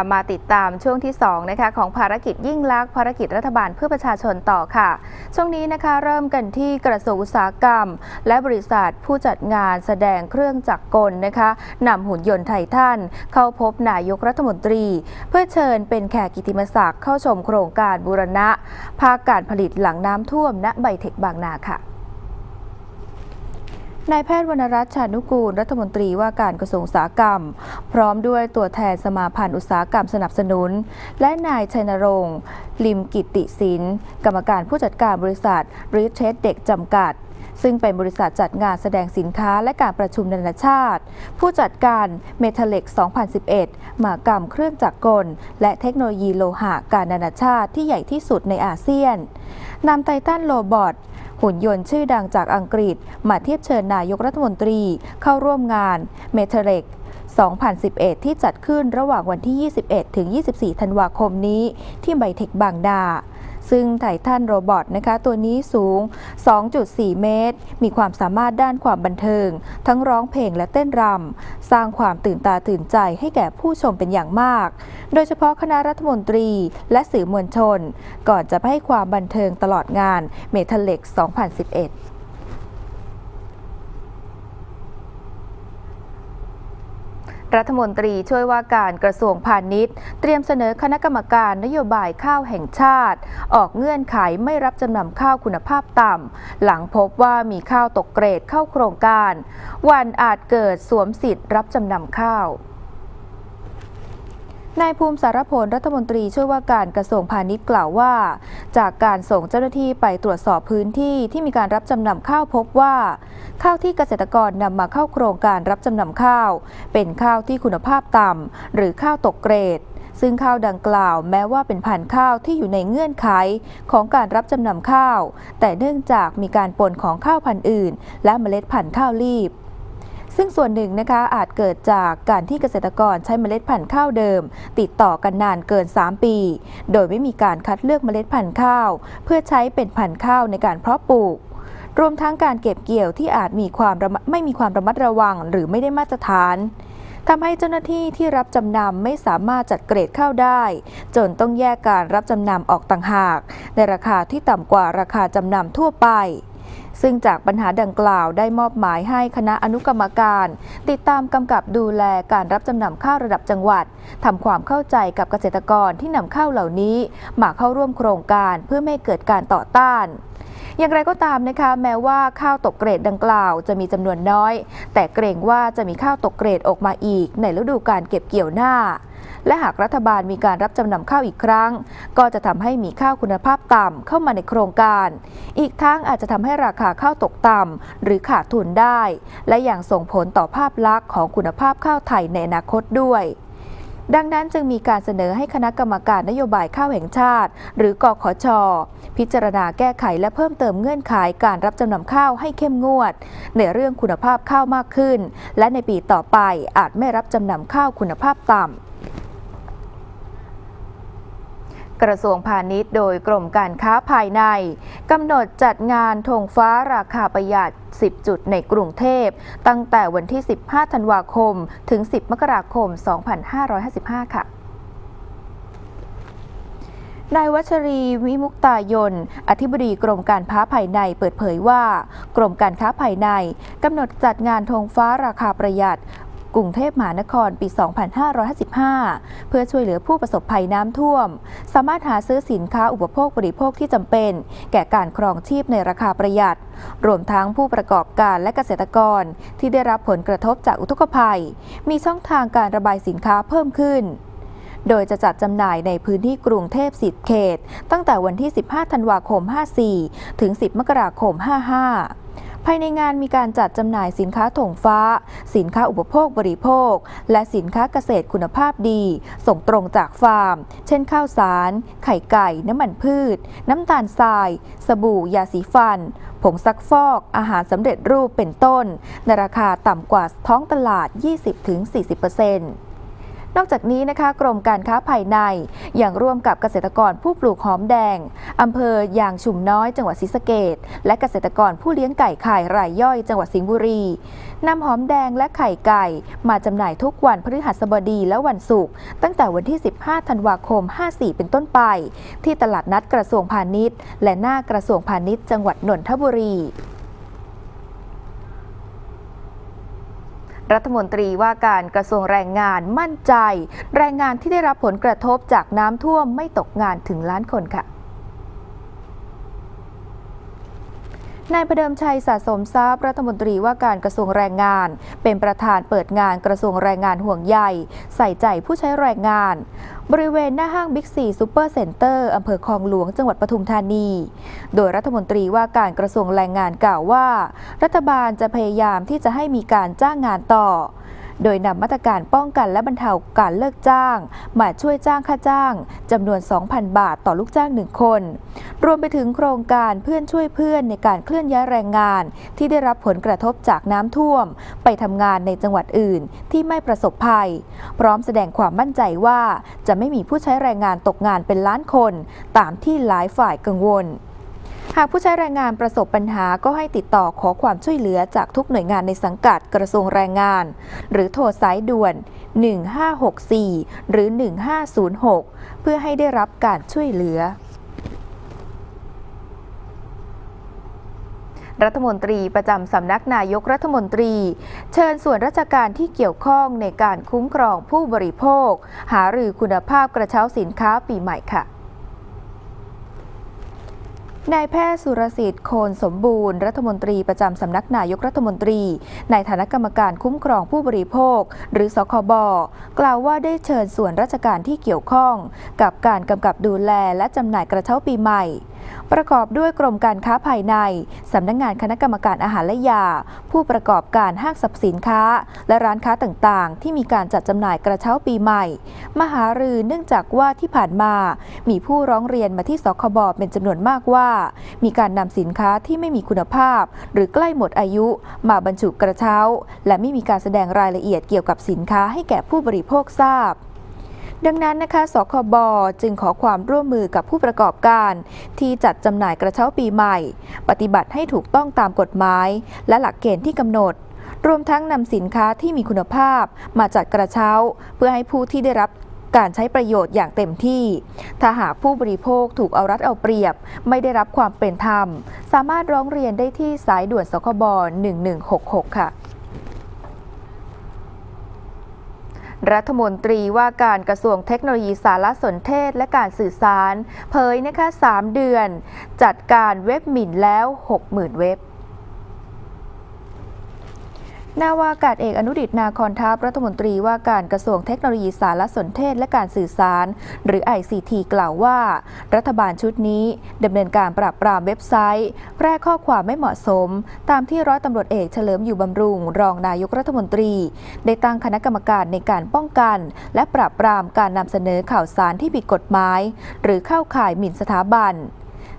ค่ะมาติดตามช่วงที่2นะคะของภารกิจยิ่งลักษณ์ภารกิจรัฐบาลเพื่อประชาชนต่อค่ะ ช่วงนี้นะคะเริ่มกันที่กระทรวงอุตสาหกรรม และบริษัทผู้จัดงานแสดงเครื่องจักรกลนะคะนำหุ่นยนต์ไททันเข้าพบนายกรัฐมนตรี เพื่อเชิญเป็นแขกกิติมศักดิ์เข้าชมโครงการบูรณะ ภาคการผลิตหลังน้ำท่วมณไบเทคบางนาค่ะ นายแพทย์วรรณรัตน์ชานุกูล รัฐมนตรีว่าการกระทรวงอุตสาหกรรม พร้อมด้วยตัวแทนสมาพันธ์อุตสาหกรรมสนับสนุน และนายชัยนรงค์ลิมกิติสินกรรมการผู้จัดการบริษัทริเทสเด็กจำกัดซึ่งเป็นบริษัทจัดงานแสดงสินค้าและการประชุมนานาชาติ ผู้จัดการเมทัลเล็ก 2011มหกรรมเครื่องจักรกล และเทคโนโลยีโลหะการนานาชาติที่ใหญ่ที่สุดในอาเซียนนำไททันโรบอท หุ่นยนต์ชื่อดังจากอังกฤษ มาเทียบเชิญนายกรัฐมนตรีเข้าร่วมงานเมเทเล็ก2011 ที่จัดขึ้นระหว่างวันที่ 21 ถึง 24 ธันวาคมนี้ ที่ไบเทคบางดา ซึ่งไททันโรบอทนะคะตัวนี้สูง 2.4 เมตร มีความสามารถด้านความบันเทิง ทั้งร้องเพลงและเต้นรำ สร้างความตื่นตาตื่นใจให้แก่ผู้ชมเป็นอย่างมาก โดยเฉพาะคณะรัฐมนตรีและสื่อมวลชน ก่อนจะให้ความบันเทิงตลอดงานเมทัลเล็ก 2011 รัฐมนตรีช่วยว่าการกระทรวงพาณิชย์ เตรียมเสนอคณะกรรมการนโยบายข้าวแห่งชาติ ออกเงื่อนไขไม่รับจำนำข้าวคุณภาพต่ำ หลังพบว่ามีข้าวตกเกรดเข้าโครงการ วันอาจเกิดสวมสิทธิ์รับจำนำข้าว นายภูมิสารพลรัฐมนตรีช่วยว่าการกระทรวงพาณิชย์กล่าวว่า จากการส่งเจ้าหน้าที่ไปตรวจสอบพื้นที่ที่มีการรับจำนำข้าวพบว่า ข้าวที่เกษตรกรนำมาเข้าโครงการรับจำนำข้าว เป็นข้าวที่คุณภาพต่ำหรือข้าวตกเกรด ซึ่งข้าวดังกล่าวแม้ว่าเป็นพันธุ์ข้าวที่อยู่ในเงื่อนไขของการรับจำนำข้าว แต่เนื่องจากมีการปนของข้าวพันธุ์อื่น และเมล็ดพันธุ์ข้าวรีบ ซึ่งส่วนหนึ่งนะคะอาจเกิดจากการที่เกษตรกรใช้เมล็ดพันธุ์ข้าวเดิม ติดต่อกันนานเกิน 3 ปี โดยไม่มีการคัดเลือกเมล็ดพันธุ์ข้าว เพื่อใช้เป็นพันธุ์ข้าวในการเพาะปลูกรวมทั้งการเก็บเกี่ยวที่อาจมีความมไม่มีความระมัดระวังหรือไม่ได้มาตรฐานทำให้เจ้าหน้าที่ที่รับจำนำไม่สามารถจัดเกรดข้าวได้ จนต้องแยกการรับจำนำออกต่างหาก ในราคาที่ต่ำกว่าราคาจำนำทั่วไป ซึ่งจากปัญหาดังกล่าวได้มอบหมายให้คณะอนุกรรมการ ติดตามกำกับดูแลการรับจำนำข้าวระดับจังหวัดทำความเข้าใจกับเกษตรกรที่นำข้าวเหล่านี้ มาเข้าร่วมโครงการเพื่อไม่เกิดการต่อต้าน อย่างไรก็ตามนะคะ แม้ว่าข้าวตกเกรดดังกล่าวจะมีจำนวนน้อย แต่เกรงว่าจะมีข้าวตกเกรดออกมาอีก ในฤดูการเก็บเกี่ยวหน้า และหากรัฐบาลมีการรับจำนำข้าวอีกครั้ง ก็จะทำให้มีข้าวคุณภาพต่ำเข้ามาในโครงการ อีกทั้งอาจจะทำให้ราคาข้าวตกต่ำหรือขาดทุนได้ และอย่างส่งผลต่อภาพลักษณ์ของคุณภาพข้าวไทยในอนาคตด้วย ดังนั้นจึงมีการเสนอให้คณะกรรมการนโยบายข้าวแห่งชาติ หรือกอขชพิจารณาแก้ไขและเพิ่มเติมเงื่อนไขการรับจำนำข้าวให้เข้มงวด ในเรื่องคุณภาพข้าวมากขึ้น และในปีต่อไปอาจไม่รับจำนำข้าวคุณภาพต่ำ กระทรวงพาณิชย์โดยกรมการค้าภายในกำหนดจัดงานธงฟ้าราคาประหยัด 10 จุดในกรุงเทพ ตั้งแต่วันที่ 15 ธันวาคม ถึง 10 มกราคม 2555 ค่ะนายวัชรีวิมุกตายน อธิบดีกรมการค้าภายในเปิดเผยว่า กรมการค้าภายในกำหนดจัดงานธงฟ้าราคาประหยัด กรุงเทพมหานครปี 2555 เพื่อช่วยเหลือผู้ประสบภัยน้ำท่วม สามารถหาซื้อสินค้าอุปโภคบริโภคที่จำเป็น แก่การครองชีพในราคาประหยัด รวมทั้งผู้ประกอบการและเกษตรกรที่ได้รับผลกระทบจากอุทกภัย มีช่องทางการระบายสินค้าเพิ่มขึ้นโดยจะจัดจำหน่ายในพื้นที่กรุงเทพ10เขต ตั้งแต่วันที่ 15 ธันวาคม 54 ถึง 10 มกราคม 55 ภายในงานมีการจัดจำหน่ายสินค้าถงฟ้า สินค้าอุปโภคบริโภค และสินค้าเกษตรคุณภาพดี ส่งตรงจากฟาร์ม เช่นข้าวสาร ไข่ไก่ น้ำมันพืช น้ำตาลทราย สบู่ ยาสีฟัน ผงซักฟอก อาหารสำเร็จรูปเป็นต้น ในราคาต่ำกว่าท้องตลาด 20-40% นอกจากนี้นะคะกรมการค้าภายในอยังร่วมกับเกษตรกรผู้ปลูกหอมแดงอำเภอยางชุมน้อยจังหวัดศรีสะเกดและเกษตรกรผู้เลี้ยงไก่ไข่รายย่อยจังหวัดสิงห์บุรีนำหอมแดงและไข่ไก่ มาจำหน่ายทุกวันพฤหัสบดีและวันศุกร์ตั้งแต่วันที่ 15 ธันวาคม 54 เป็นต้นไป ที่ตลาดนัดกระทรวงพาณิชย์ และหน้ากระทรวงพาณิชย์จังหวัดนนทบุรี รัฐมนตรีว่าการกระทรวงแรงงานมั่นใจ แรงงานที่ได้รับผลกระทบจากน้ำท่วมไม่ตกงานถึงล้านคนค่ะ นายประเดิมชัยสะสมทรัพย์รัฐมนตรีว่าการกระทรวงแรงงาน เป็นประธานเปิดงานกระทรวงแรงงานห่วงใยใส่ใจผู้ใช้แรงงาน บริเวณหน้าห้างบิ๊กซีซูเปอร์เซ็นเตอร์อำเภอคลองหลวงจังหวัดปทุมธานี โดยรัฐมนตรีว่าการกระทรวงแรงงานกล่าวว่า รัฐบาลจะพยายามที่จะให้มีการจ้างงานต่อ โดยนำมาตรการป้องกันและบรรเทาการเลิกจ้าง มาช่วยจ้างค่าจ้างจำนวน 2,000 บาทต่อลูกจ้างหนึ่งคน รวมไปถึงโครงการเพื่อนช่วยเพื่อนในการเคลื่อนย้ายแรงงาน ที่ได้รับผลกระทบจากน้ำท่วม ไปทำงานในจังหวัดอื่นที่ไม่ประสบภัย พร้อมแสดงความมั่นใจว่าจะไม่มีผู้ใช้แรงงานตกงานเป็นล้านคน ตามที่หลายฝ่ายกังวล หากผู้ใช้แรงงานประสบปัญหาก็ให้ติดต่อขอความช่วยเหลือจากทุกหน่วยงานในสังกัดกระทรวงแรงงาน หรือโทรสายด่วน 1564 หรือ 1506 เพื่อให้ได้รับการช่วยเหลือรัฐมนตรีประจำสำนักนายกรัฐมนตรี เชิญส่วนราชการที่เกี่ยวข้องในการคุ้มครองผู้บริโภค หารือคุณภาพกระเช้าสินค้าปีใหม่ค่ะ นายแพทย์สุรสิทธิ์โคนสมบูรณ์ รัฐมนตรีประจำสำนักนายกรัฐมนตรี ในฐานะกรรมการคุ้มครองผู้บริโภค หรือสคบกล่าวว่าได้เชิญส่วนราชการที่เกี่ยวข้อง กับการกำกับดูแลและจำหน่ายกระเช้าปีใหม่ ประกอบด้วยกรมการค้าภายใน สำนักงงานคณะกรรมการอาหารและยา ผู้ประกอบการห้างสรรพสินค้า และร้านค้าต่างๆ ที่มีการจัดจำหน่ายกระเช้าปีใหม่ มหารือเนื่องจากว่าที่ผ่านมา มีผู้ร้องเรียนมาที่สคบเป็นจำนวนมากว่า มีการนำสินค้าที่ไม่มีคุณภาพ หรือใกล้หมดอายุมาบรรจุกระเช้า และไม่มีการแสดงรายละเอียดเกี่ยวกับสินค้าให้แก่ผู้บริโภคทราบ ดังนั้นนะคะสคบจึงขอความร่วมมือกับผู้ประกอบการ ที่จัดจำหน่ายกระเช้าปีใหม่ ปฏิบัติให้ถูกต้องตามกฎหมาย และหลักเกณฑ์ที่กำหนด รวมทั้งนำสินค้าที่มีคุณภาพ มาจัดกระเช้า เพื่อให้ผู้ที่ได้รับการใช้ประโยชน์อย่างเต็มที่ ถ้าหากผู้บริโภคถูกเอารัดเอาเปรียบ ไม่ได้รับความเป็นธรรม สามารถร้องเรียนได้ที่สายด่วนสคบ 1166 ค่ะ รัฐมนตรีว่าการกระทรวงเทคโนโลยีสารสนเทศและการสื่อสาร เผยนะคะ 3 เดือน จัดการเว็บหมิ่นแล้ว 60,000 เว็บ นาวากาศเอกอนุดิตนาคอนทัพรัฐมนตรีว่าการกระทรวงเทคโนโลยีสารสนเทศและการสื่อสาร หรือ ICT กล่าวว่า รัฐบาลชุดนี้ดำเนินการปราบปรามเว็บไซต์ แพร่ข้อความไม่เหมาะสม ตามที่ร้อยตำรวจเอกเฉลิมอยู่บำรุง รองนายกรัฐมนตรี ได้ตั้งคณะกรรมการในการป้องกัน และปราบปรามการนำเสนอข่าวสารที่ผิดกฎหมาย หรือเข้าข่ายหมิ่นสถาบัน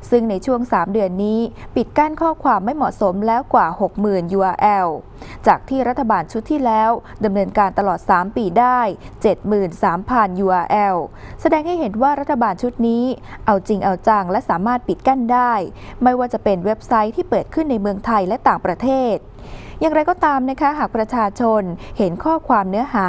ซึ่งในช่วง 3 เดือนนี้ ปิดกั้นข้อความไม่เหมาะสมแล้วกว่า 60,000 URL จากที่รัฐบาลชุดที่แล้วดำเนินการตลอด 3 ปีได้ 73,000 URL แสดงให้เห็นว่ารัฐบาลชุดนี้ เอาจริงเอาจังและสามารถปิดกั้นได้ ไม่ว่าจะเป็นเว็บไซต์ที่เปิดขึ้นในเมืองไทยและต่างประเทศ อย่างไรก็ตามนะคะหากประชาชนเห็นข้อความเนื้อหา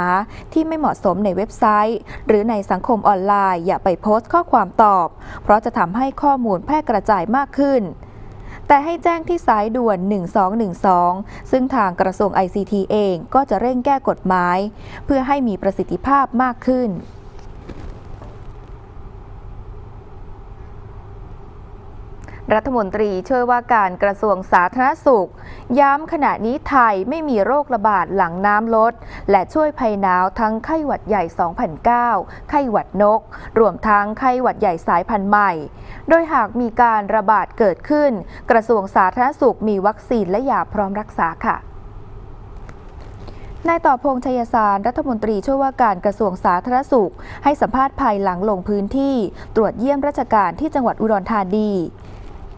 ที่ไม่เหมาะสมในเว็บไซต์ หรือในสังคมออนไลน์ อย่าไปโพสต์ข้อความตอบ เพราะจะทำให้ข้อมูลแพร่กระจายมากขึ้นแต่ให้แจ้งที่สายด่วน 1212 ซึ่งทางกระทรวง ICT เองก็จะเร่งแก้กฎหมาย เพื่อให้มีประสิทธิภาพมากขึ้น รัฐมนตรีช่วยว่าการกระทรวงสาธารณสุข ย้ำขณะนี้ไทยไม่มีโรคระบาดหลังน้ำลด และช่วยภัยหนาวทั้งไข้หวัดใหญ่ 2009 ไข้หวัดนก รวมทั้งไข้หวัดใหญ่สายพันธุ์ใหม่ โดยหากมีการระบาดเกิดขึ้น กระทรวงสาธารณสุขมีวัคซีนและยาพร้อมรักษาค่ะนายต่อพงษ์ชัยสารรัฐมนตรีช่วยว่าการกระทรวงสาธารณสุข ให้สัมภาษณ์ภายหลังลงพื้นที่ ตรวจเยี่ยมราชการที่จังหวัดอุดรธานี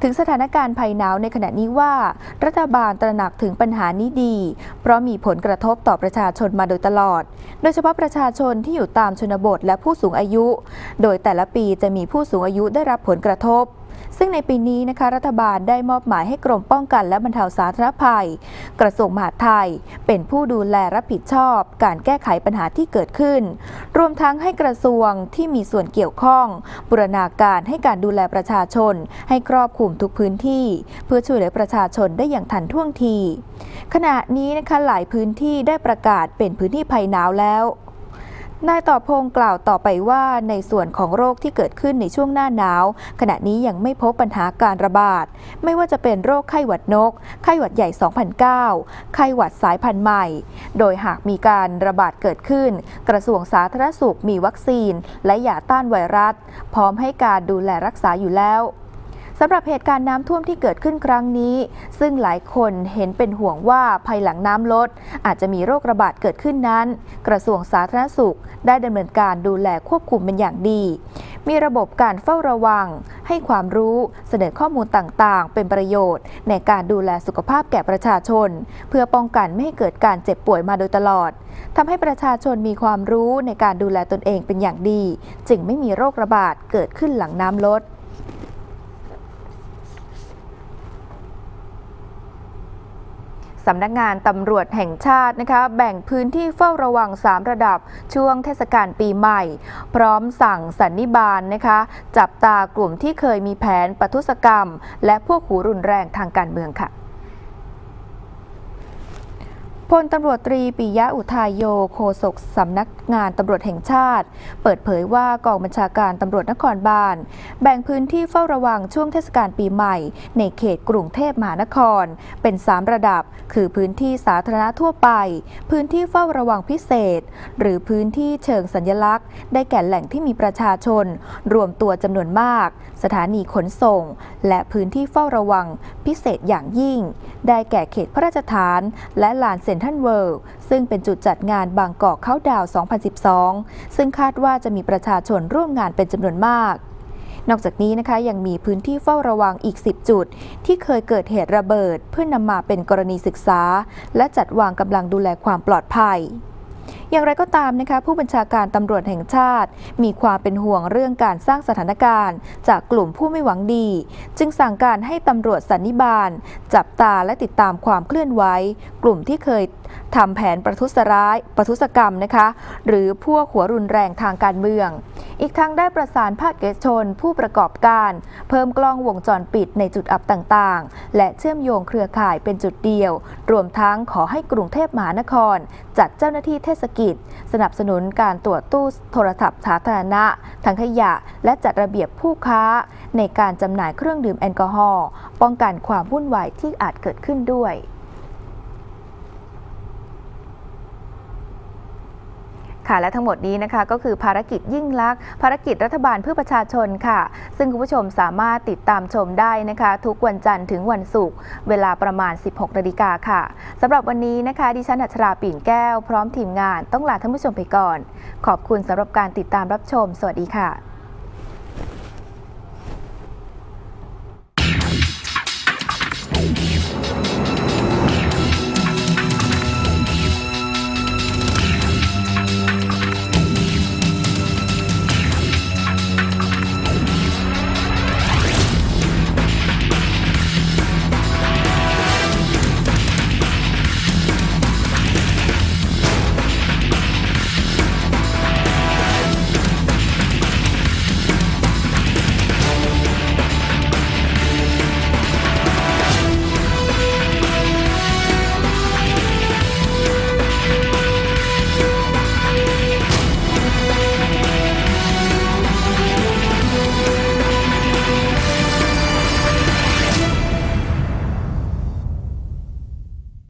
ถึงสถานการณ์ภัยหนาวในขณะนี้ว่า รัฐบาลตระหนักถึงปัญหานี้ดี เพราะมีผลกระทบต่อประชาชนมาโดยตลอด โดยเฉพาะประชาชนที่อยู่ตามชนบทและผู้สูงอายุ โดยแต่ละปีจะมีผู้สูงอายุได้รับผลกระทบ ซึ่งในปีนี้นะคะรัฐบาลได้มอบหมายให้กรมป้องกันและบรรเทาสาธารณภัย กระทรวงมหาดไทย เป็นผู้ดูแลรับผิดชอบ การแก้ไขปัญหาที่เกิดขึ้น รวมทั้งให้กระทรวงที่มีส่วนเกี่ยวข้อง บูรณาการให้การดูแลประชาชน ให้ครอบคลุมทุกพื้นที่ เพื่อช่วยเหลือประชาชนได้อย่างทันท่วงที ขณะนี้นะคะหลายพื้นที่ได้ประกาศเป็นพื้นที่ภัยหนาวแล้ว นายต่อพงศ์กล่าวต่อไปว่าในส่วนของโรคที่เกิดขึ้นในช่วงหน้าหนาว ขณะนี้ยังไม่พบปัญหาการระบาด ไม่ว่าจะเป็นโรคไข้หวัดนก ไข้หวัดใหญ่ 2009 ไข้หวัดสายพันธุ์ใหม่ โดยหากมีการระบาดเกิดขึ้น กระทรวงสาธารณสุขมีวัคซีน และยาต้านไวรัส พร้อมให้การดูแลรักษาอยู่แล้ว สำหรับเหตุการณ์น้ำท่วมที่เกิดขึ้นครั้งนี้ ซึ่งหลายคนเห็นเป็นห่วงว่าภายหลังน้ำลด อาจจะมีโรคระบาดเกิดขึ้นนั้น กระทรวงสาธารณสุข ได้ดำเนินการดูแลควบคุมเป็นอย่างดี มีระบบการเฝ้าระวัง ให้ความรู้เสนอข้อมูลต่างๆ เป็นประโยชน์ ในการดูแลสุขภาพแก่ประชาชน เพื่อป้องกันไม่ให้เกิดการเจ็บป่วยมาโดยตลอดทำให้ประชาชนมีความรู้ในการดูแลตนเองเป็นอย่างดี จึงไม่มีโรคระบาดเกิดขึ้นหลังน้ำลด สำนักงานตำรวจแห่งชาตินะคะแบ่งพื้นที่เฝ้าระวัง 3 ระดับช่วงเทศกาลปีใหม่ พร้อมสั่งสันนิบาลนนะคะจับตากลุ่มที่เคยมีแผนปะทุศกรรม และพวกหูรุนแรงทางการเมืองค่ะ พลตำรวจตรีปิยะอุทายโยโฆษกสำนักงานตำรวจแห่งชาติ เปิดเผยว่ากองบัญชาการตำรวจนครบาล แบ่งพื้นที่เฝ้าระวังช่วงเทศกาลปีใหม่ ในเขตกรุงเทพมหานคร เป็น 3 ระดับ คือพื้นที่สาธารณะทั่วไป พื้นที่เฝ้าระวังพิเศษ หรือพื้นที่เชิงสัญลักษณ์ ได้แก่แหล่งที่มีประชาชน รวมตัวจำนวนมากสถานีขนส่ง และพื้นที่เฝ้าระวังพิเศษอย่างยิ่ง ได้แก่เขตพระราชฐาน และลานเซ็นทรัลเวิลด์ซึ่งเป็นจุดจัดงานบางกอกเข้าดาวน์2012 ซึ่งคาดว่าจะมีประชาชนร่วมงานเป็นจำนวนมากนอกจากนี้นะคะยังมีพื้นที่เฝ้าระวังอีก 10 จุด ที่เคยเกิดเหตุระเบิด เพื่อนำมาเป็นกรณีศึกษา และจัดวางกำลังดูแลความปลอดภัยอย่างไรก็ตามนะคะผู้บัญชาการตำรวจแห่งชาติ มีความเป็นห่วงเรื่องการสร้างสถานการณ์ จากกลุ่มผู้ไม่หวังดี จึงสั่งการให้ตำรวจสันนิบาล จับตาและติดตามความเคลื่อนไหวกลุ่มที่เคยทำแผนประทุษร้ายประทุษกรรมนะคะ หรือพวกหัวรุนแรงทางการเมือง อีกทั้งได้ประสานภาคเอกชนผู้ประกอบการ เพิ่มกล้องวงจรปิดในจุดอับต่างๆ และเชื่อมโยงเครือข่ายเป็นจุดเดียว รวมทั้งขอให้กรุงเทพมหานคร จัดเจ้าหน้าที่เทศกิจ สนับสนุนการตรวจตู้โทรศัพท์สาธารณะถังขยะ และจัดระเบียบผู้ค้า ในการจำหน่ายเครื่องดื่มแอลกอฮอล์ป้องกันความวุ่นวายที่อาจเกิดขึ้นด้วย ค่ะและทั้งหมดนี้นะคะก็คือภารกิจยิ่งลักษณ์ภารกิจรัฐบาลเพื่อประชาชนค่ะ ซึ่งคุณผู้ชมสามารถติดตามชมได้นะคะ ทุกวันจันทร์ถึงวันศุกร์เวลาประมาณ 16นาฬิกาค่ะสำหรับวันนี้นะคะ ดิฉันอัชราปิ่นแก้ว พร้อมทีมงานต้องลาท่านผู้ชมไปก่อน ขอบคุณสำหรับการติดตามรับชม สวัสดีค่ะ